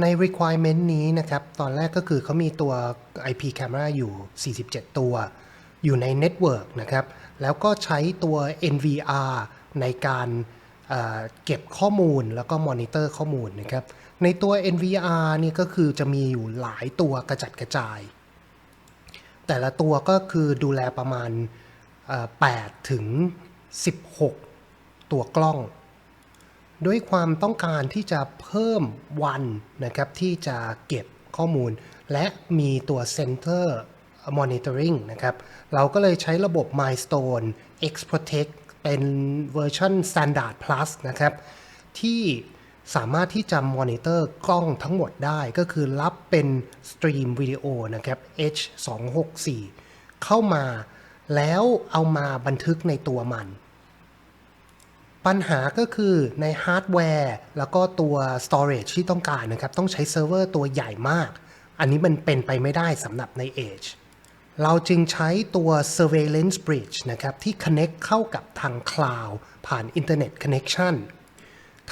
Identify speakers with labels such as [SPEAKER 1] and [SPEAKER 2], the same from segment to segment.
[SPEAKER 1] ใน requirement นี้นะครับ ตอนแรกก็คือเขามีตัว IP camera อยู่ 47 ตัว อยู่ใน network นะครับ แล้วก็ใช้ตัว NVR ในการเเก็บข้อมูลแล้วก็มอนิเตอร์ข้อมูลนะครับ ในตัว NVR นี่ก็คือจะมีอยู่หลายตัวกระจัดกระจาย แต่ละตัวก็คือดูแลประมาณ 8 ถึง 16 ตัวกล้อง ด้วยความต้องการที่จะเพิ่มวันนะครับที่จะเก็บข้อมูล และมีตัว Center Monitoring นะครับ เราก็เลยใช้ระบบ Milestone X Protect เป็นเวอร์ชัน Standard Plus นะครับ ที่สามารถที่จะมอนิเตอร์กล้องทั้งหมดได้ก็คือรับเป็นสตรีมวิดีโอนะครับ H264 เข้ามาแล้วเอามาบันทึกในตัวมัน ปัญหาก็คือในฮาร์ดแวร์แล้วก็ตัว storage ที่ต้องการนะครับ ต้องใช้เซิร์ฟเวอร์ตัวใหญ่มาก อันนี้มันเป็นไปไม่ได้สำหรับใน Edge เราจึงใช้ตัว surveillance bridge นะครับ ที่ connect เข้ากับทาง cloud ผ่าน internet connection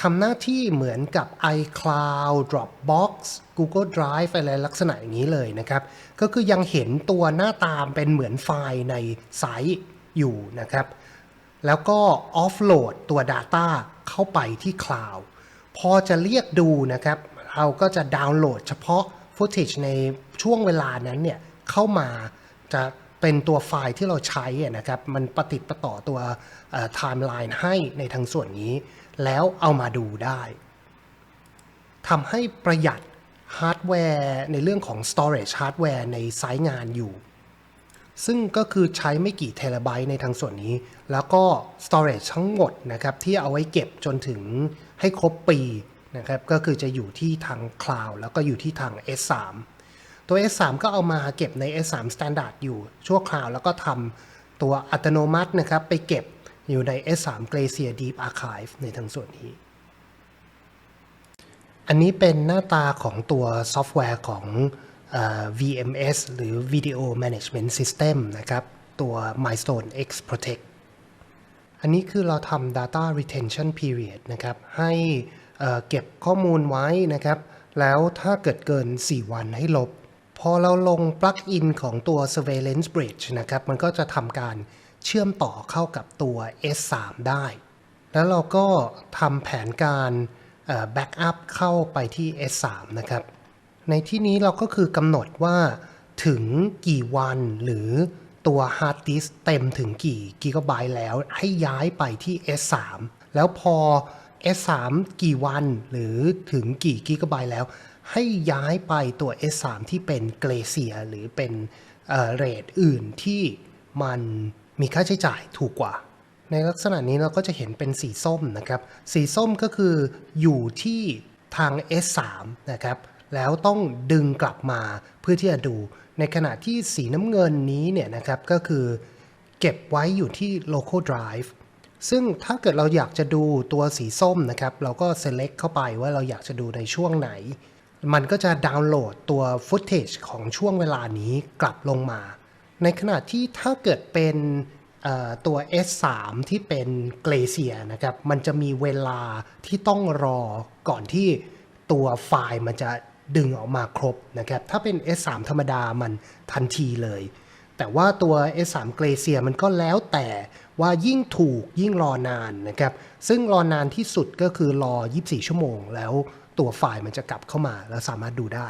[SPEAKER 1] ทำหน้าที่เหมือนกับ iCloud Dropbox Google Drive อะไรลักษณะอย่างนี้เลยนะครับ ก็คือยังเห็นตัวหน้าตามเป็นเหมือนไฟล์ในไซต์อยู่นะครับ แล้วก็ออฟโหลดตัว Data เข้าไปที่คลาวด์พอจะเรียกดูนะครับ เราก็จะดาวน์โหลดเฉพาะ footage ในช่วงเวลานั้นเนี่ยเข้ามาจะเป็นตัวไฟล์ที่เราใช้นะครับ มันประติประต่อตัวไทม์ไลน์ให้ในทางส่วนนี้ แล้วเอามาดูได้ทำให้ประหยัดฮาร์ดแวร์ในเรื่องของ storage ฮาร์ดแวร์ในไซต์งานอยู่ ซึ่งก็คือใช้ไม่กี่เทราไบต์ในทางส่วนนี้ แล้วก็ storage ทั้งหมดนะครับที่เอาไว้เก็บจนถึงให้ครบปีนะครับก็คือจะอยู่ที่ทาง Cloud แล้วก็อยู่ที่ทาง S3 ตัว S3 ก็เอามาเก็บใน S3 Standard อยู่ชั่วคราว แล้วก็ทำตัวอัตโนมัตินะครับไปเก็บอยู่ใน S3 Glacier Deep Archive ในทางส่วนนี้ อันนี้เป็นหน้าตาของตัวซอฟต์แวร์ของ VMS หรือ Video Management System นะครับตัว Milestone X Protect อันนี้คือเราทำ data retention period นะครับ ให้เก็บข้อมูลไว้นะครับ แล้วถ้าเกิดเกิน 4 วันให้ลบ พอเราลง plug-in ของตัว surveillance bridge นะครับ มันก็จะทำการเชื่อมต่อเข้ากับตัว S3 ได้ แล้วเราก็ทำแผนการแบ็กอัพเข้าไปที่ S3 นะครับ ในที่นี้เราก็คือกำหนดว่าถึงกี่วันหรือตัวฮาร์ดดิสเต็มถึงกี่กิกะไบต์แล้วให้ย้ายไปที่ S3 แล้วพอ S3 กี่วันหรือถึงกี่กิกะไบต์แล้ว ให้ย้ายไปตัว S3 ที่เป็นเกรเซียหรือเป็นเรทอื่นที่มันมีค่าใช้จ่ายถูกกว่า ในลักษณะนี้เราก็จะเห็นเป็นสีส้มนะครับ สีส้มก็คืออยู่ที่ทาง S3 นะครับ แล้วต้องดึงกลับมาเพื่อที่จะดู ในขณะที่สีน้ำเงินนี้เนี่ยนะครับก็คือเก็บไว้อยู่ที่ local drive ซึ่งถ้าเกิดเราอยากจะดูตัวสีส้มนะครับ เราก็ select เข้าไปว่าเราอยากจะดูในช่วงไหน มันก็จะดาวน์โหลดตัว footage ของช่วงเวลานี้กลับลงมา ในขณะที่ถ้าเกิดเป็นตัว S3 ที่เป็นเกรเซียนะครับ มันจะมีเวลาที่ต้องรอก่อนที่ตัวไฟล์มันจะ ดึงออกมาครบนะครับถ้าเป็น S3 ธรรมดามันทันทีเลย แต่ว่าตัว S3 เกรเซียมันก็แล้วแต่ว่ายิ่งถูกยิ่งรอนานนะครับซึ่งรอนานที่สุดก็คือรอ 24 ชั่วโมง แล้วตัวไฟล์มันจะกลับเข้ามาแล้วสามารถดูได้